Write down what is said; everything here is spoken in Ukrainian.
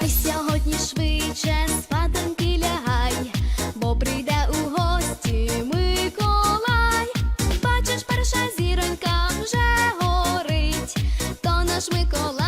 Ти сьогодні швидше спаденьки лягай, бо прийде у гості Миколай. Бачиш, перша зіронька вже горить, то наш Миколай